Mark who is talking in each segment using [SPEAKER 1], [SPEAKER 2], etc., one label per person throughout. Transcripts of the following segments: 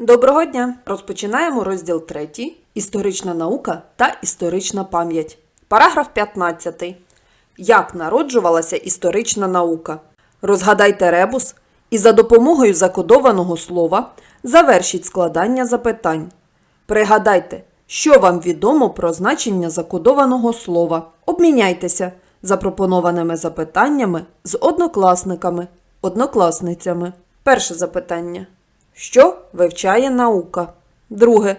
[SPEAKER 1] Доброго дня! Розпочинаємо розділ 3. Історична наука та історична пам'ять. Параграф 15. Як народжувалася історична наука? Розгадайте ребус і за допомогою закодованого слова завершіть складання запитань. Пригадайте, що вам відомо про значення закодованого слова. Обміняйтеся запропонованими запитаннями з однокласниками, однокласницями. Перше запитання. Що вивчає наука? Друге.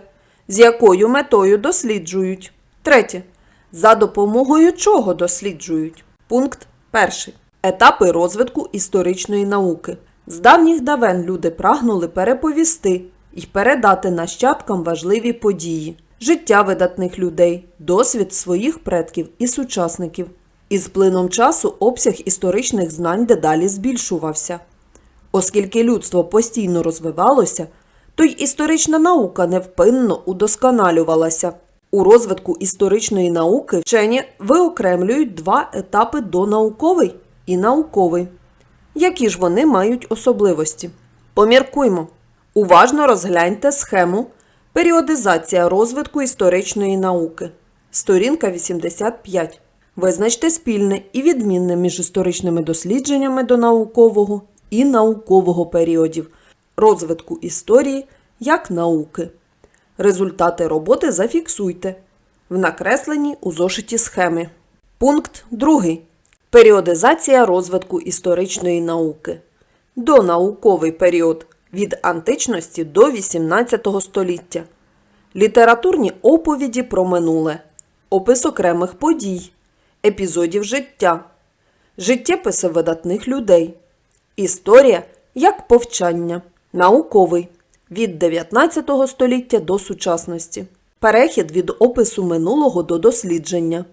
[SPEAKER 1] З якою метою досліджують? Третє. За допомогою чого досліджують? Пункт перший. Етапи розвитку історичної науки. З давніх давен люди прагнули переповісти і передати нащадкам важливі події, життя видатних людей, досвід своїх предків і сучасників. Із плином часу обсяг історичних знань дедалі збільшувався. Оскільки людство постійно розвивалося, то й історична наука невпинно удосконалювалася. У розвитку історичної науки вчені виокремлюють два етапи донауковий і науковий. Які ж вони мають особливості? Поміркуймо. Уважно розгляньте схему Періодизація розвитку історичної науки. Сторінка 85. Визначте спільне і відмінне між історичними дослідженнями до наукового і наукового періодів розвитку історії як науки. Результати роботи зафіксуйте в накресленій у зошиті схеми. Пункт 2. Періодизація розвитку історичної науки. Донауковий період від античності до 18 століття. Літературні оповіді про минуле. Опис окремих подій, епізодів життя, життєписи видатних людей. Історія як повчання. Науковий від 19 століття до сучасності. Перехід від опису минулого до дослідження.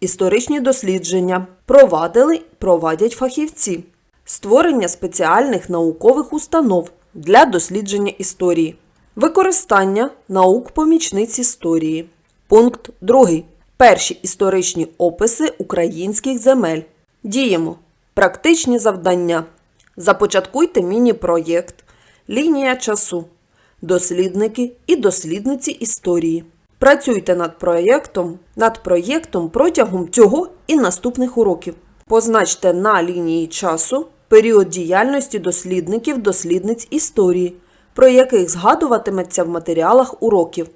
[SPEAKER 1] Історичні дослідження провадили провадять фахівці. Створення спеціальних наукових установ для дослідження історії. Використання наук помічниць історії. Пункт 2. Перші історичні описи українських земель. Діємо. Практичні завдання. Започаткуйте міні-проєкт Лінія часу. Дослідники і дослідниці історії. Працюйте над проєктом, над проєктом протягом цього і наступних уроків. Позначте на лінії часу період діяльності дослідників дослідниць історії, про яких згадуватиметься в матеріалах уроків.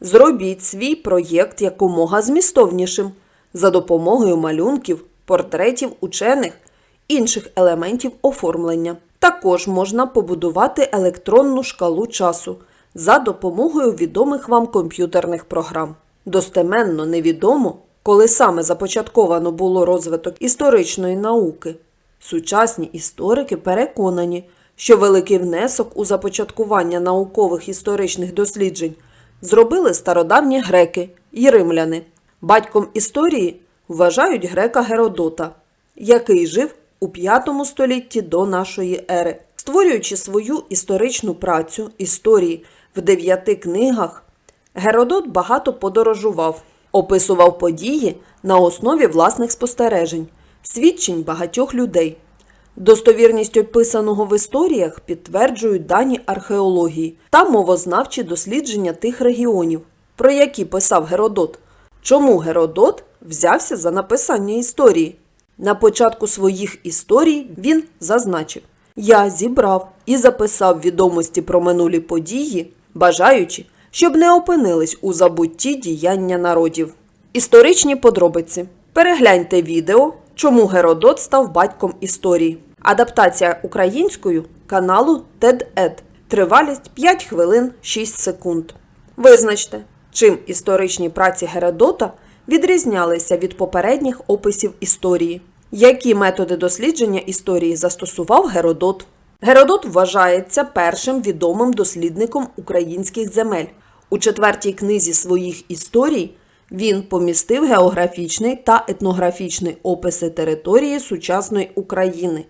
[SPEAKER 1] Зробіть свій проєкт якомога змістовнішим за допомогою малюнків, портретів учених, інших елементів оформлення. Також можна побудувати електронну шкалу часу за допомогою відомих вам комп'ютерних програм. Достеменно невідомо, коли саме започатковано було розвиток історичної науки. Сучасні історики переконані, що великий внесок у започаткування наукових історичних досліджень зробили стародавні греки і римляни. Батьком історії вважають грека Геродота, який жив у V столітті до нашої ери. Створюючи свою історичну працю історії в дев'яти книгах, Геродот багато подорожував, описував події на основі власних спостережень, свідчень багатьох людей. Достовірність описаного в історіях підтверджують дані археології та мовознавчі дослідження тих регіонів, про які писав Геродот. Чому Геродот взявся за написання історії? На початку своїх історій він зазначив: Я зібрав і записав відомості про минулі події, бажаючи, щоб не опинились у забутті діяння народів. Історичні подробиці. Перегляньте відео, чому Геродот став батьком історії. Адаптація українською каналу TED-Ed. Тривалість 5 хвилин 6 секунд. Визначте, чим історичні праці Геродота відрізнялися від попередніх описів історії. Які методи дослідження історії застосував Геродот? Геродот вважається першим відомим дослідником українських земель. У четвертій книзі своїх історій він помістив географічний та етнографічний описи території сучасної України,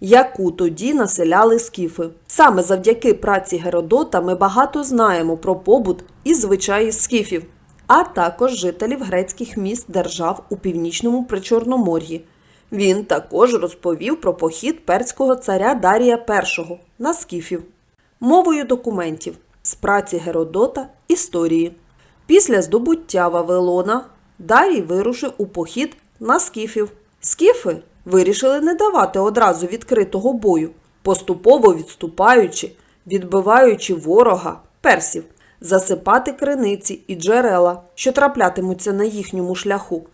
[SPEAKER 1] яку тоді населяли скіфи. Саме завдяки праці Геродота ми багато знаємо про побут і звичаї скіфів, а також жителів грецьких міст держав у північному Причорномор'ї. Він також розповів про похід перського царя Дарія І на скіфів. Мовою документів з праці Геродота Історії. Після здобуття Вавилона Дарій вирушив у похід на скіфів. Скіфи вирішили не давати одразу відкритого бою, поступово відступаючи, відбиваючи ворога персів, засипати криниці і джерела, що траплятимуться на їхньому шляху,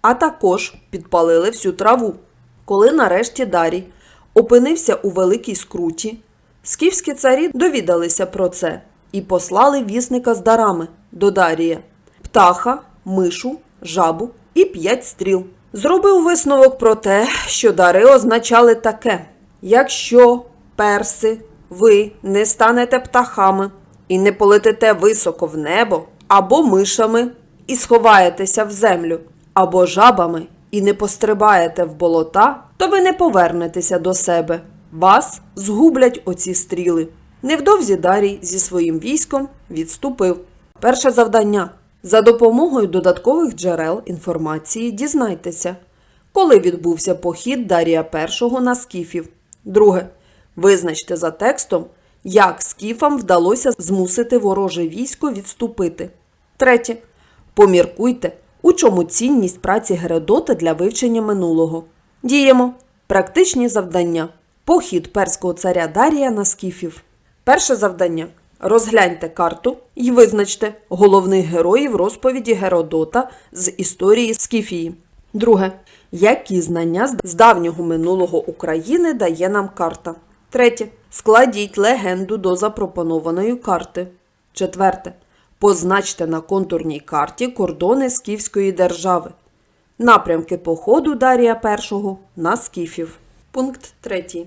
[SPEAKER 1] а також підпалили всю траву. Коли нарешті Дарій опинився у великій скруті, скіфські царі довідалися про це і послали вісника з дарами до Дарія птаха, мишу, жабу і п'ять стріл. Зробив висновок про те, що дари означали таке: якщо, перси, ви не станете птахами і не полетите високо в небо, або мишами і сховаєтеся в землю, або жабами і не пострибаєте в болота, то ви не повернетеся до себе. Вас згублять оці стріли. Невдовзі Дарій зі своїм військом відступив. Перше завдання. За допомогою додаткових джерел інформації дізнайтеся, коли відбувся похід Дарія І на скіфів. Друге. Визначте за текстом, як скіфам вдалося змусити вороже військо відступити. Третє. Поміркуйте, у чому цінність праці Геродота для вивчення минулого. Діємо. Практичні завдання. Похід перського царя Дарія на скіфів. Перше завдання. Розгляньте карту і визначте головних героїв розповіді Геродота з історії Скіфії. Друге. Які знання з давнього минулого України дає нам карта? Третє. Складіть легенду до запропонованої карти. Четверте. Позначте на контурній карті кордони Скіфської держави. Напрямки походу Дарія І на Скіфів. Пункт 3.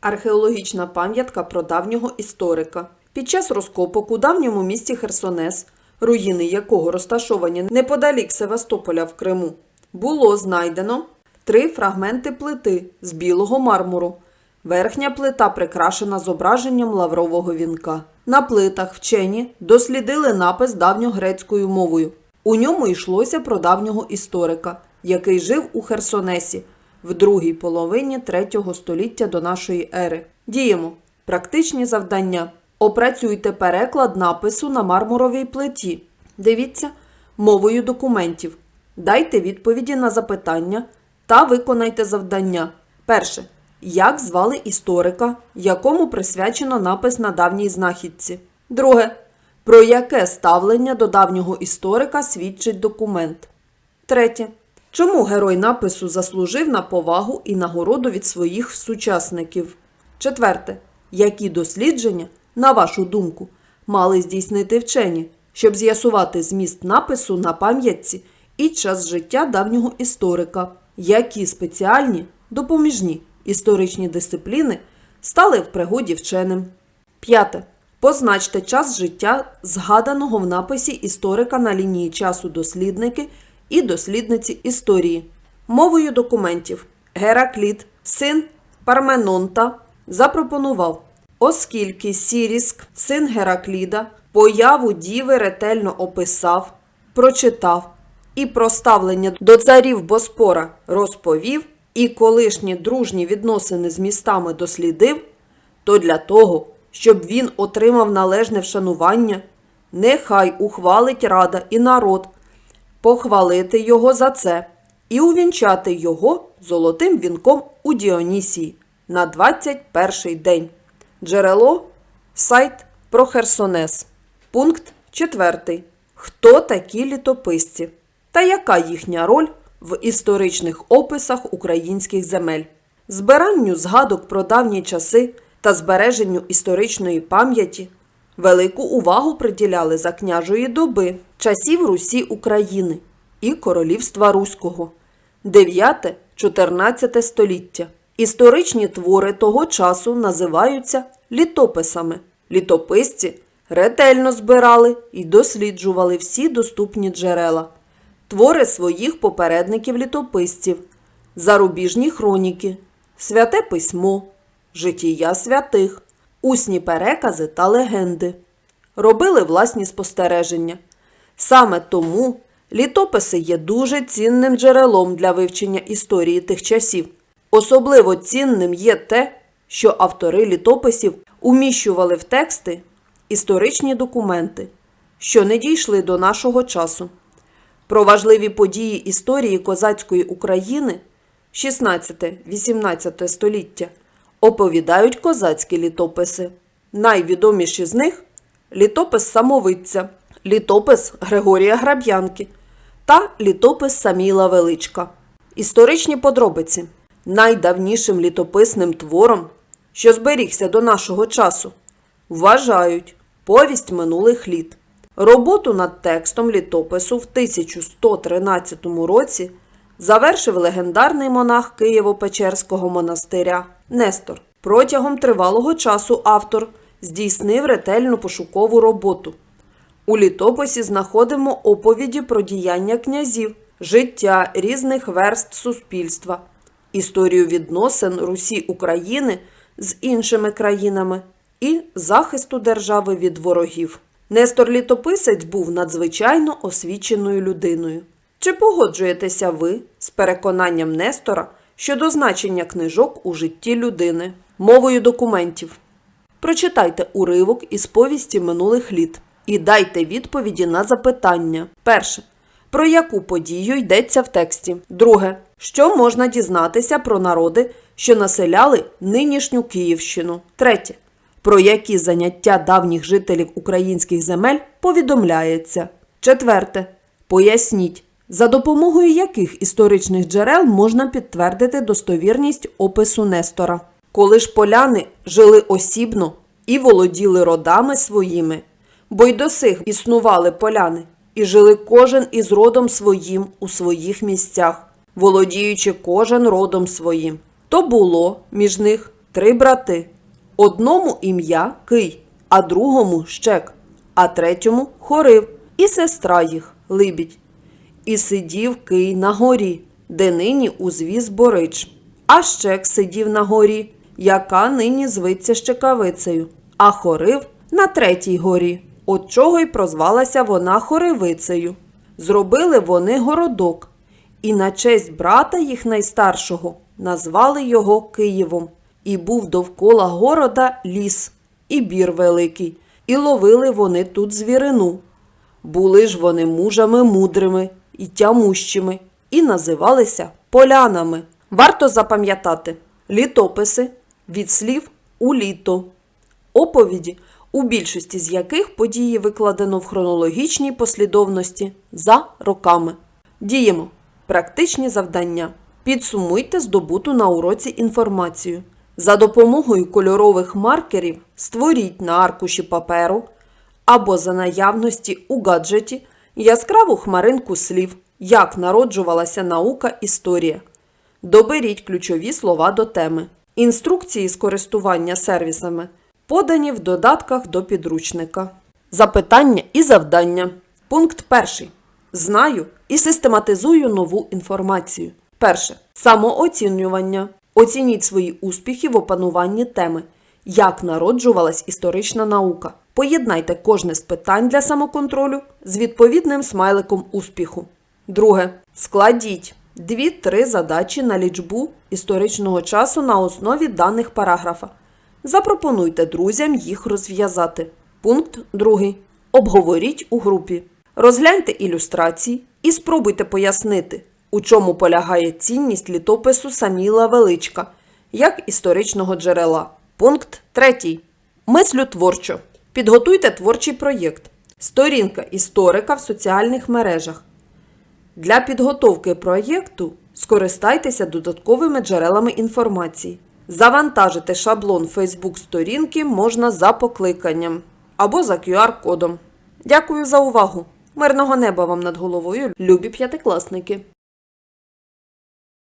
[SPEAKER 1] Археологічна пам'ятка про давнього історика. Під час розкопок у давньому місті Херсонес, руїни якого розташовані неподалік Севастополя в Криму, було знайдено три фрагменти плити з білого мармуру. Верхня плита прикрашена зображенням лаврового вінка. На плитах вчені дослідили напис давньогрецькою мовою. У ньому йшлося про давнього історика, який жив у Херсонесі в другій половині третього століття до нашої ери. Діємо. Практичні завдання. Опрацюйте переклад напису на мармуровій плиті. Дивіться мовою документів. Дайте відповіді на запитання та виконайте завдання. Перше. Як звали історика, якому присвячено напис на давній знахідці? Друге. Про яке ставлення до давнього історика свідчить документ? Третє. Чому герой напису заслужив на повагу і нагороду від своїх сучасників? Четверте. Які дослідження, на вашу думку, мали здійснити вчені, щоб з'ясувати зміст напису на пам'ятці і час життя давнього історика? Які спеціальні, допоміжні історичні дисципліни стали в пригоді вченим? П'яте. Позначте час життя згаданого в написі історика на лінії часу дослідники і дослідниці історії. Мовою документів Геракліт, син Парменонта, запропонував, оскільки Сіріск, син Геракліда, появу діви ретельно описав, прочитав і про ставлення до царів Боспора розповів, і колишні дружні відносини з містами дослідив, то для того, щоб він отримав належне вшанування, нехай ухвалить рада і народ похвалити його за це і увінчати його золотим вінком у Діонісії на 21 день. Джерело сайт про Херсонес. Пункт 4. Хто такі літописці? Та яка їхня роль в історичних описах українських земель? Збиранню згадок про давні часи та збереженню історичної пам'яті велику увагу приділяли за княжої доби, часів Русі України і Королівства Руського, 9-14 століття. Історичні твори того часу називаються літописами. Літописці ретельно збирали і досліджували всі доступні джерела, твори своїх попередників літописців, зарубіжні хроніки, святе письмо, життя святих, усні перекази та легенди. Робили власні спостереження. Саме тому літописи є дуже цінним джерелом для вивчення історії тих часів. Особливо цінним є те, що автори літописів уміщували в тексти історичні документи, що не дійшли до нашого часу. Про важливі події історії козацької України 16-18 століття оповідають козацькі літописи. Найвідоміші з них літопис Самовидця, літопис Григорія Граб'янки та літопис Саміла Величка. Історичні подробиці найдавнішим літописним твором, що зберігся до нашого часу, вважають повість минулих літ. Роботу над текстом літопису в 1113 році завершив легендарний монах Києво-Печерського монастиря Нестор. Протягом тривалого часу автор здійснив ретельну пошукову роботу. У літописі знаходимо оповіді про діяння князів, життя різних верст суспільства, історію відносин Русі України з іншими країнами і захисту держави від ворогів. Нестор Літописець був надзвичайно освіченою людиною. Чи погоджуєтеся ви з переконанням Нестора щодо значення книжок у житті людини, мовою документів? Прочитайте уривок із повісті минулих літ і дайте відповіді на запитання. Перше. Про яку подію йдеться в тексті? Друге. Що можна дізнатися про народи, що населяли нинішню Київщину? Третє. Про які заняття давніх жителів українських земель повідомляється? Четверте. Поясніть, за допомогою яких історичних джерел можна підтвердити достовірність опису Нестора. Коли ж поляни жили осібно і володіли родами своїми, бо й до сих існували поляни, і жили кожен із родом своїм у своїх місцях, володіючи кожен родом своїм. То було між них три брати. Одному ім'я Кий, а другому щек, а третьому хорив, і сестра їх Либідь. І сидів Кий на горі, де нині узвіз Борич. А щек сидів на горі, яка нині звиться Щекавицею, а хорив на третій горі, от чого й прозвалася вона Хоривицею. Зробили вони городок, і на честь брата їх найстаршого назвали його Києвом. І був довкола города ліс, і бір великий, і ловили вони тут звірину. Були ж вони мужами мудрими і тямущими, і називалися полянами. Варто запам'ятати літописи від слів у літо, оповіді, у більшості з яких події викладено в хронологічній послідовності за роками. Діємо практичні завдання. Підсумуйте здобуту на уроці інформацію. За допомогою кольорових маркерів створіть на аркуші паперу або за наявності у гаджеті яскраву хмаринку слів, як народжувалася наука історія. Доберіть ключові слова до теми. Інструкції з користування сервісами подані в додатках до підручника. Запитання і завдання. Пункт перший. Знаю і систематизую нову інформацію. Перше. Самооцінювання. Оцініть свої успіхи в опануванні теми. Як народжувалась історична наука. Поєднайте кожне з питань для самоконтролю з відповідним смайликом успіху. Друге. Складіть 2-3 задачі на лічбу історичного часу на основі даних параграфа. Запропонуйте друзям їх розв'язати. Пункт 2. Обговоріть у групі. Розгляньте ілюстрації і спробуйте пояснити, у чому полягає цінність літопису Саміла Величка як історичного джерела. Пункт 3. Мислю творчо. Підготуйте творчий проєкт. Сторінка історика в соціальних мережах. Для підготовки проєкту скористайтеся додатковими джерелами інформації. Завантажити шаблон Facebook сторінки можна за покликанням або за QR-кодом. Дякую за увагу! Мирного неба вам над головою, любі п'ятикласники!